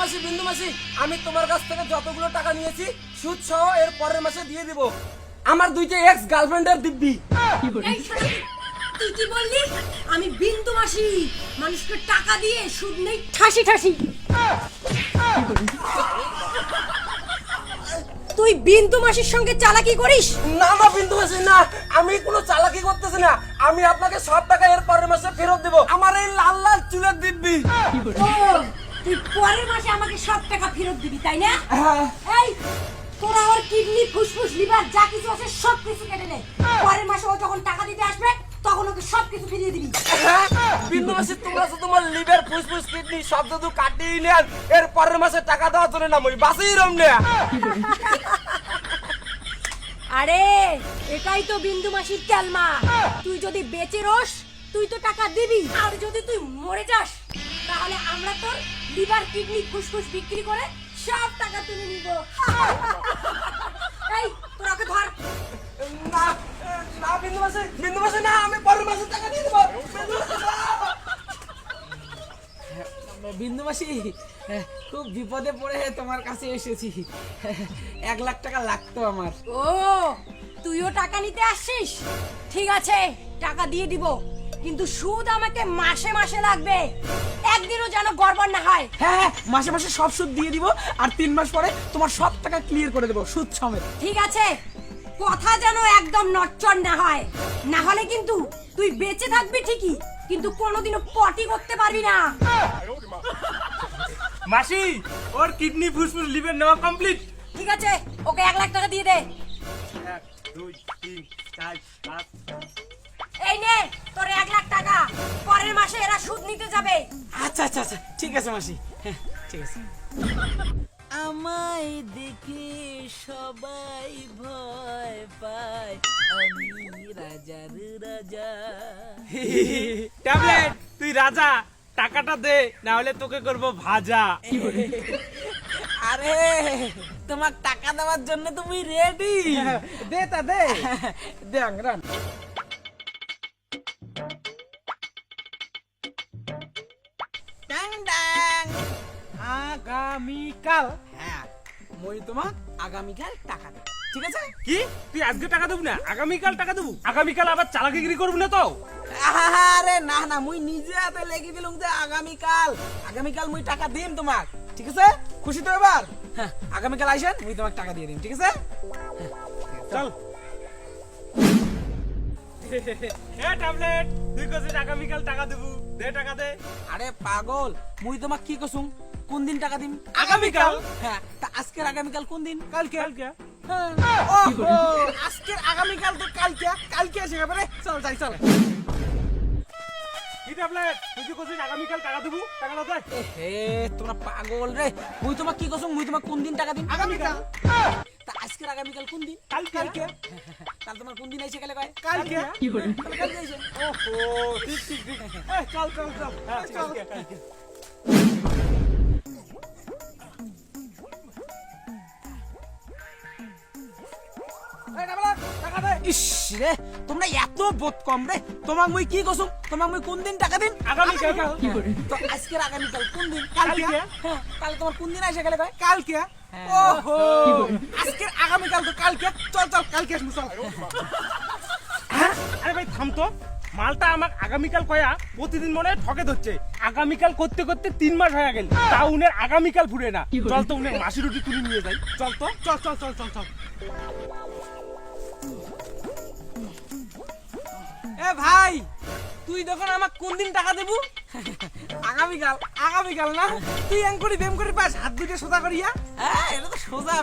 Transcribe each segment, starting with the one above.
মাসি বিন্দু মাসি আমি তোমার কাছ থেকে যতগুলো টাকা নিয়েছি সুদ সহ এর পরের মাসে দিয়ে দিব। আমার দুইটা এক্স গার্লফ্রেন্ডের দিব্যি। এই শালি, তুই কি বললি? আমি বিন্দু মাসি মানুষকে টাকা দিয়ে সুদ নেই ঠাসি ঠাসি। তুই বিন্দু মাসির সঙ্গে চালাকি করিস? না না বিন্দু মাসি না আমি কোনো চালাকি করতেছি না। আমি আপনাকে সব টাকা এর পরের মাসে ফেরত দেব। আমার এই লাল লাল চুলের দিব্যি। ও তুই পরের মাসে আমাকে সব টাকা ফেরত দিবি তাই না? হ্যাঁ। এই তোরা ওর কিডনি ফুসফুস লিভার যা কিছু আছে সব কিছু কেটে নে। পরের মাসে ও যখন টাকা দিতে আসবে তখন ওকে সব কিছু ফিরিয়ে দিবি। হ্যাঁ, বিন্দু মাসি তোমরা তো তোমার লিভার ফুসফুস কিডনি সব শুধু কাটিয়ে নেন এর পরের মাসে টাকা দেওয়ার জন্য না মই বাসেই রম নেয়া আরে এটাই তো বিন্দু মাসির ক্যালমা। তুই যদি বেঁচে রস তুই তো টাকা দিবি। আর যদি তুই মরে যাস তাহলে আমরা তোর লিভার কিডনি ফুসফুস বিক্রি করে সব টাকা তুলে নিব। এই তোর ওকে ধর। না না বিন্দু মাসি বিন্দু মাসি না আমি পরের মাসে টাকা দিয়ে দেবো। বিন্দু মাসি, বিন্দু মাসি খুব বিপদে পড়ে তোমার কাছে এসেছি। এক লাখ টাকা লাগতো আমার। ও তুইও টাকা নিতে আসছিস? ঠিক আছে টাকা দিয়ে দিব। কিন্তু সুদ আমাকে মাসে মাসে লাগবে। একদিনও যেন গড়বড় না হয়। হ্যাঁ হ্যাঁ মাসে মাসে সব সুদ দিয়ে দিব আর তিন মাস পরে তোমার সব টাকা ক্লিয়ার করে দেবো সুদ সমেত। ঠিক আছে। কথা যেন একদম নচ্চর না হয়। না হলে কিন্তু তুই বেঁচে থাকবি ঠিকই কিন্তু কোনোদিনও পটি করতে পারবি না। মাসি ওর কিডনি ফুসফুস লিভার নেওয়া কমপ্লিট ঠিক আছে ওকে এক লাখ টাকা দিয়ে দে। এক দুই তিন চার পাঁচ এই নে তোর এক লাখ টাকা। পরের মাসে এরা সুদ নিতে যাবে। আচ্ছা আচ্ছা আচ্ছা ঠিক আছে মাসি। হ্যাঁ ঠিক আছে। আমায় দেখে সবাই ভয় পায়। আমি রাজার রাজা। ট্যাবলেট তুই রাজা টাকাটা দে না হলে তোকে করব ভাজা। আরে তোমার টাকা দেওয়ার জন্য তুমি রেডি দে তা দে। দে আংরান আগামীকাল। হ্যাঁ মই তোমাক আগামীকাল টাকা দেব। ঠিক আছে? কি? তুই আজকে টাকা দেবো না? আগামীকাল টাকা দেবো? আগামীকাল আবার চালাকিগিরি করবি না তো? আরে না না মুই নিজে হাতে লেগে দিলুম যে আগামীকাল। আগামীকাল মুই টাকা দিম তোমাক। ঠিক আছে? খুশি তো এবার? হ্যাঁ আগামীকাল আইসেন মুই তোমাক টাকা দিয়ে দিম। ঠিক আছে? চল। এ ট্যাবলেট তুই কছিস আগামীকাল টাকা দেবো। দে টাকা দে। আরে পাগল মুই তোমাক কি কসুম? কোন দিন টাকা দিম? আগামীকাল? হ্যাঁ তা আজকের আগামীকাল কোন দিন? কালকে। কালকে। হ্যাঁ। আজকের আগামীকাল তো কালকে। কালকে এসে এবারে চল যাই চল। কি কি তোমরা পাগল রে। মুই কি কসুম? মুই তোমাক কোন দিন টাকা দিম? আগামীকাল। তা আজকের আগামীকাল কোন দিন? কালকে। কালকে। কাল তোমার কোন দিন আইছে গেলে কয়? কালকে। কালকে। ওহো ঠিক ঠিক ঠিক। এ, চল চল চল। রে তোমরা এত বোধ কম রে তোমাক মুই কি কসুম তোমাক মুই কোন দিন টাকা দিন আগামীকাল। তো আজকের আগামীকাল কোন দিন কালকে। হ্যাঁ কাল তোমার কোন দিন আইসে গেলে কয়? কালকে। ওহো আজকের আগামীকাল তো কালকে। চল চল কালকে আসব চল। হ্যাঁ? আরে ভাই থাম তো। মালটা আমাকে আগামীকাল কয়া প্রতিদিন মনে হয় ঠকে ধরছে আগামীকাল করতে করতে তিন মাস হয়ে গেল। তা উনের আগামীকাল ফুরে না। চল তো উনের মাসি রুটি তুলে নিয়ে যাই। চল তো। চল চল চল চল চল। এ ভাই তুই তখন আমাক কোন দিন টাকা দেবু? আগামীকাল আগামীকাল না? তুই এং করি বেম করি পাস হাত দুটো সোজা করিয়া। হ্যাঁ এটা তো সোজা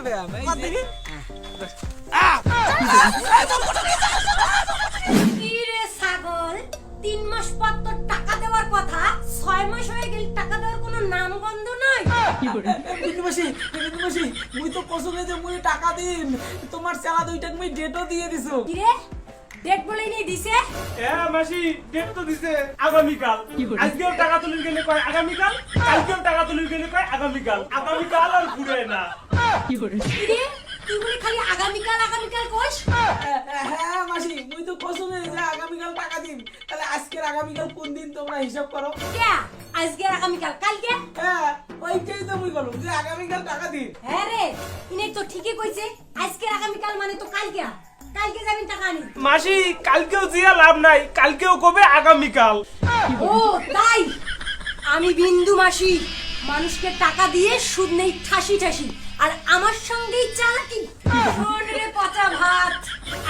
ছাগল? তিন মাস পর তোর টাকা দেওয়ার কথা ছয় মাস হয়ে গেল টাকা দেওয়ার কোনো নাম গন্ধ নাই বিন্দু মাসি বিন্দু মুই তো কসুমে যে মুই টাকা দিন তোমার চালা দুইটাক মুই ডেটও দিয়ে দিছো। কি রে? ডেট বলেই নেই দিছে? হ্যাঁ মাসি ডেট তো দিছে আগামীকাল। আজকেও টাকা তুলির গেলে কয় আগামীকাল? কালকেও টাকা তুলির গেলে কয় আগামীকাল? আগামীকাল আর ঘুরে না। কি রে তুই বলে খালি আগামীকাল আগামীকাল কইস? হ্যাঁ। মাসি মুই তো কসমে যে আগামীকাল টাকা দিন তাহলে আজকের আগামীকাল কোন দিন তোমরা হিসাব করো? কে? আজকে আর আগামীকাল কালকে? হ্যাঁ ওইটাই তো মুই বলো যে আগামীকাল টাকা দিন হ্যাঁ রে ইনে তো ঠিকই কইছে আজকে আগামীকাল মানে তো কালকে। কালকে যাবেন টাকা আনি। মাসি কালকেও জিয়া লাভ নাই কালকেও কবে আগামীকাল? ও তাই? আমি বিন্দু মাসি মানুষকে টাকা দিয়ে সুদ নেই ঠাসি ঠাসি। আর আমার সঙ্গেই চালাকি। শোন রে পচা ভাত।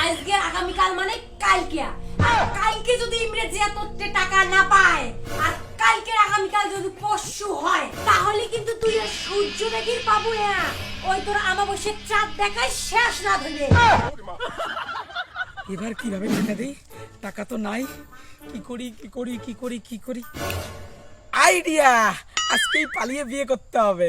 আজকে আগামীকাল মানে কালকে। আর কালকে যদি ইংরেজিয়া তোরতে টাকা না পায় আর কালকে আগামীকাল যদি পরশু তুই সূর্য দেখির পাবো না ওই তোর আমাবস্যের চাঁদ দেখায় শেষ রাত হইবে। এবার কীভাবে টাকা দেই? টাকা তো নাই। কি করি কি করি কি করি কি করি? আইডিয়া! আজকেই পালিয়ে বিয়ে করতে হবে।